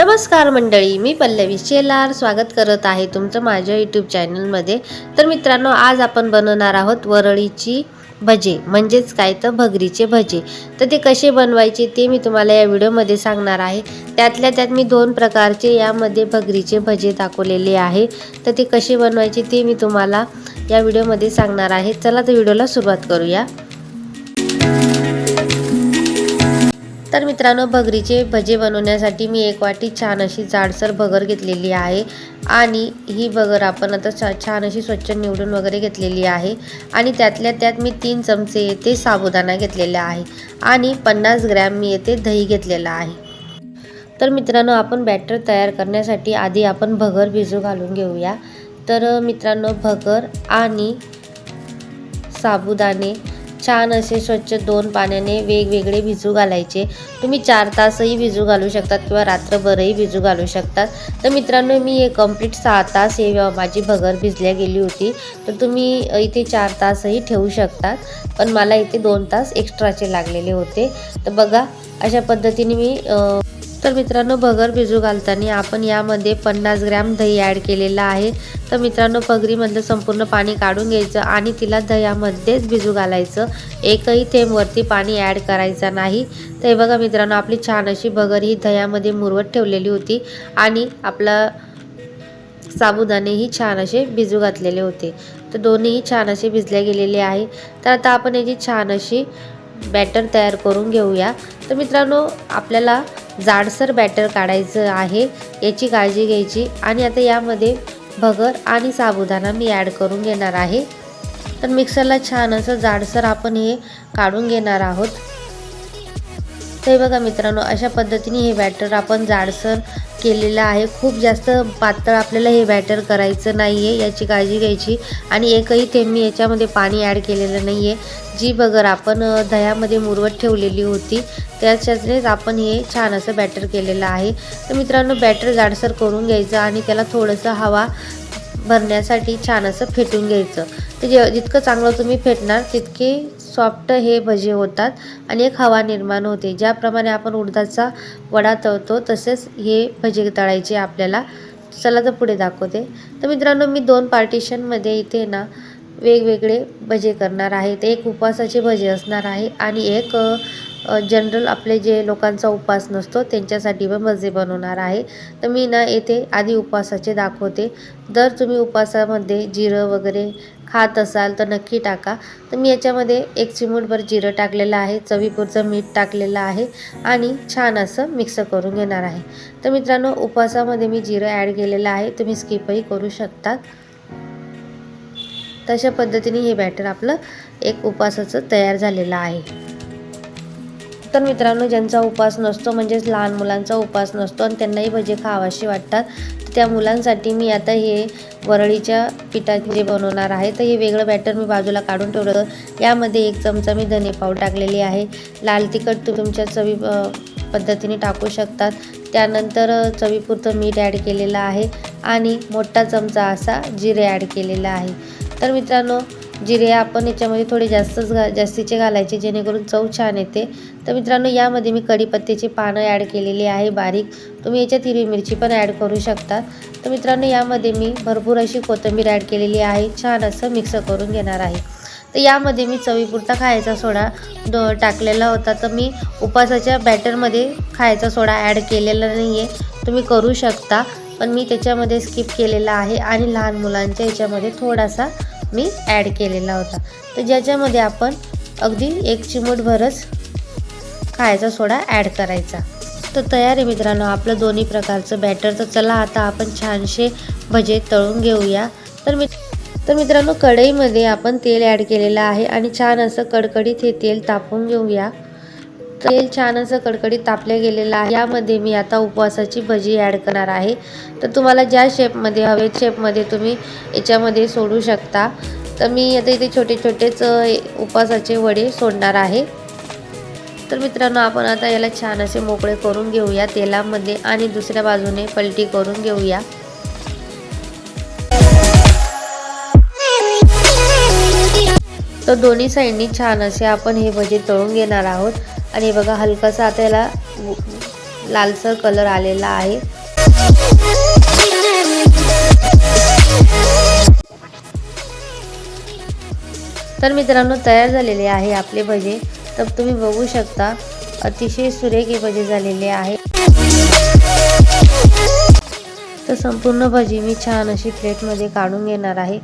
नमस्कार मंडळी मी पल्लवी शेलार स्वागत करत आहे तुमचं माझ्या यूट्यूब चॅनलमध्ये तर मित्रांनो आज आपण बनवणार आहोत वरळीची भजे म्हणजेच काय तर भगरीचे भजे. तर ते कसे बनवायचे ते मी तुम्हाला या व्हिडिओमध्ये सांगणार आहे. त्यातल्या त्यात मी दोन प्रकारचे यामध्ये भगरीचे भजे दाखवलेले आहे. तर ते कसे बनवायचे ते मी तुम्हाला या व्हिडिओमध्ये सांगणार आहे. चला तर व्हिडिओला सुरुवात करूया. तर मित्रांनो भगरीचे भजे बनवण्यासाठी मी एक वाटी छान अशी जाडसर भगर घेतलेली आहे. आणि ही भगर आपण आता छा छान अशी स्वच्छ निवडून वगैरे घेतलेली आहे. आणि त्यातल्या त्यात मी तीन चमचे येथे साबुदाणा घेतलेला आहे. आणि पन्नास ग्रॅम मी येथे दही घेतलेलं आहे. तर मित्रांनो आपण बॅटर तयार करण्यासाठी आधी आपण भगर भिजू घालून घेऊया. तर मित्रांनो भगर आणि साबुदाणे छान असे स्वच्छ दोन पाण्याने वेगवेगळे भिजू घालायचे. तुम्ही चार तासही भिजू घालू शकतात किंवा रात्रभरही भिजू घालू शकतात. तर मित्रांनो मी हे कंप्लीट सहा तास हे माझी भगर भिजल्या गेली होती. तर तुम्ही इथे चार तासही ठेवू शकतात. पण मला इथे दोन तास एक्स्ट्राचे लागलेले होते. तर बघा अशा पद्धतीने मी तर मित्रांनो भगर भिजू घालताना आपण यामध्ये पन्नास ग्रॅम दही ॲड केलेलं आहे. तर मित्रांनो पगरीमधलं संपूर्ण पाणी काढून घ्यायचं आणि तिला दह्यामध्येच भिजू घालायचं. एकही थेंबवरती पाणी ॲड करायचं नाही. तर हे बघा मित्रांनो आपली छान अशी भगर ही दह्यामध्ये मुरवत ठेवलेली होती आणि आपला साबुदाणेही छान असे भिजू घातलेले होते. तर दोन्हीही छान असे भिजले गेलेले आहे. तर आता आपण याची छान अशी बॅटर तयार करून घेऊया. तर मित्रांनो आपल्याला जाडसर बॅटर काढायचं आहे. याची काळजी घ्यायची. आणि आता यामध्ये भगर आणि साबुदाणा मी ॲड करून घेणार आहे. तर मिक्सरला छान असं जाडसर आपण हे काढून घेणार आहोत. तर बघा मित्रांनो अशा पद्धतीने हे बॅटर आपण जाडसर केलेलं आहे. खूप जास्त पातळ आपल्याला हे बॅटर करायचं नाही आहे याची काळजी घ्यायची. आणि एकही थेंब मी याच्यामध्ये पाणी ॲड केलेलं नाही आहे जी बगर आपण दह्यामध्ये मुरवत ठेवलेली होती त्याच्यानेच आपण हे छान असं बॅटर केलेलं आहे. तर मित्रांनो बॅटर जाडसर करून घ्यायचं आणि त्याला थोडंसं हवा भरण्यासाठी छान असं फेटून घ्यायचं. तर जे जितकं चांगलं तुम्ही फेटणार तितके सॉफ्ट हे भजे होतात आणि एक हवा निर्माण होते. ज्याप्रमाणे आपण उडदाचा वडा तळतो तसेच हे भजे तळायचे आपल्याला. चला तर पुढे दाखवते. तर मित्रांनो मी दोन पार्टिशनमध्ये इथे ना वेगवेगळे भजे करणार आहेत एक उपवासाचे भजे असणार आहे आणि एक जनरल आपले जे लोकांचा उपवास नसतो त्यांच्यासाठी पण भजे बनवणार आहे. तर मी ना येथे आधी उपवासाचे दाखवते. जर तुम्ही उपवासामध्ये जिरं वगैरे खात असाल तर नक्की टाका. तर मी याच्यामध्ये एक चिमूटभर जिरं टाकलेलं आहे चवीपुरचं मीठ टाकलेलं आहे आणि छान असं मिक्स करून घेणार आहे. तर मित्रांनो उपवासामध्ये मी जिरं ॲड केलेलं आहे. तुम्ही स्किपही करू शकतात तशा पद्धतीने हे बॅटर आपलं एक उपवासाचं तयार झालेलं आहे. तर मित्रांनो ज्यांचा उपास नसतो म्हणजेच लहान मुलांचा उपास नसतो आणि त्यांनाही भजे खावाशी वाटतात तर त्या मुलांसाठी मी आता हे वरळीच्या पिठाचे बनवणार आहे. तर हे वेगळं बॅटर मी बाजूला काढून ठेवलं होतं. यामध्ये एक चमचा मी धनेपाव टाकलेली आहे. लाल तिखट तुमच्या चवी पद्धतीने टाकू शकतात. त्यानंतर चवीपुरतं मीठ ॲड केलेलं आहे आणि मोठा चमचा असा जिरे ॲड केलेला आहे. तर मित्रांनो जिरे आपण याच्यामध्ये थोडे जास्तच घा जास्तीचे घालायचे जेणेकरून चव छान येते. तर मित्रांनो यामध्ये मी कढीपत्त्याची पानं ॲड केलेली आहे बारीक. तुम्ही याच्यात हिरवी मिरची पण ॲड करू शकता. तर मित्रांनो यामध्ये मी भरपूर अशी कोथिंबीर ॲड केलेली आहे. छान असं मिक्स करून घेणार आहे. तर यामध्ये मी चवीपुरता खायचा सोडा द टाकलेला होता. तर मी उपासाच्या बॅटरमध्ये खायचा सोडा ॲड केलेला नाही आहे तुम्ही करू शकता. पण मी त्याच्यामध्ये स्किप केलेला आहे. आणि लहान मुलांच्या याच्यामध्ये थोडासा मी ॲड केलेला होता. तर ज्याच्यामध्ये आपण अगदी एक चिमूटभरच खायचा सोडा ॲड करायचा. तर तयार आहे मित्रांनो आपलं दोन्ही प्रकारचं बॅटर तर चला आता आपण छानसे भजे तळून घेऊया. तर मी तर मित्रांनो कढईमध्ये आपण तेल ॲड केलेलं आहे आणि छान असं कडकडीत हे तेल तापून घेऊया. तेल छान असं कडकडीत तापले गेलेलं आहे. यामध्ये मी आता उपवासाची भजी ॲड करणार आहे. तर तुम्हाला ज्या शेपमध्ये हवे शेपमध्ये तुम्ही याच्यामध्ये सोडू शकता. तर मी आता इथे छोटे छोटेच उपवासाचे वडे सोडणार आहे. तर मित्रांनो आपण आता याला छान असे मोकळे करून घेऊया. तेलामध्ये आणि दुसऱ्या बाजूने पलटी करून घेऊया. तर दोन्ही साईडनी छान असे आपण हे भजे तळून घेणार आहोत. आणि बघा हलकासा आता याला लालसर कलर आलेला आहे. तर मित्रांनो तयार झालेले आहे आपले भजे. तर तुम्ही बघू शकता अतिशय सुरेख हे भजे झालेले आहे. तर संपूर्ण भजी मी छान अशी प्लेटमध्ये काढून घेणार आहे.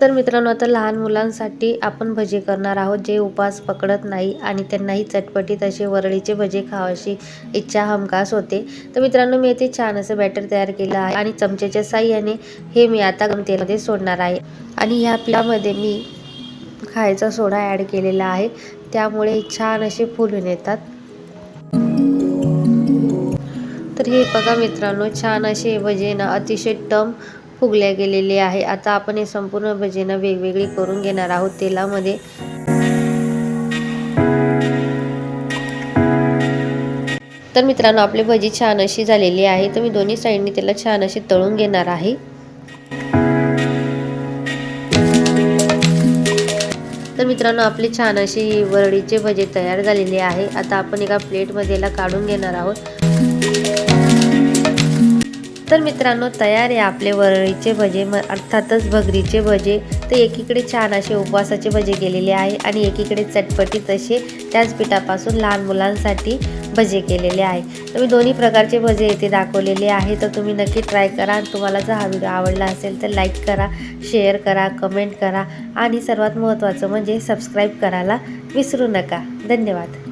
तर मित्रांनो आता लहान मुलांसाठी आपण भजे करणार आहोत जे उपवास पकडत नाही आणि त्यांनाही चटपटीत असे वरळीचे भजे खावाशी इच्छा हमखास होते. तर मित्रांनो मी येथे छान असं बॅटर तयार केलं आहे आणि चमच्याच्या साह्याने हे मी आता गमतेमध्ये सोडणार आहे. आणि ह्या पिठामध्ये मी खायचा सोडा ॲड केलेला आहे. त्यामुळे छान असे फुलून येतात. तर हे बघा मित्रांनो छान असे भजे ना अतिशय टम फुगल्या गेलेले आहे. आता आपण हे संपूर्ण भजे वेगवेगळी करून घेणार आहोत तेलामध्ये. तर मित्रांनो आपली भजी छान अशी झालेली आहे. तर मी दोन्ही साईडनी त्याला छान अशी तळून घेणार आहे. तर मित्रांनो आपली छान अशी वरळीचे भजे तयार झालेले आहे. आता आपण एका प्लेटमध्ये याला काढून घेणार आहोत. तर मित्रांनो तयार आहे आपले वरळीचे भजे. म अर्थातच भगरीचे भजे. तर एकीकडे छान असे उपवासाचे भजे केलेले आहे आणि एकीकडे चटपटीत असे त्याच पिठापासून लहान मुलांसाठी भजे केलेले आहे. तर मी दोन्ही प्रकारचे भजे येथे दाखवलेले आहे तर तुम्ही नक्की ट्राय करा. आणि तुम्हाला जर हा व्हिडिओ आवडला असेल तर लाईक करा शेअर करा कमेंट करा आणि सर्वात महत्त्वाचं म्हणजे सबस्क्राईब करायला विसरू नका. धन्यवाद.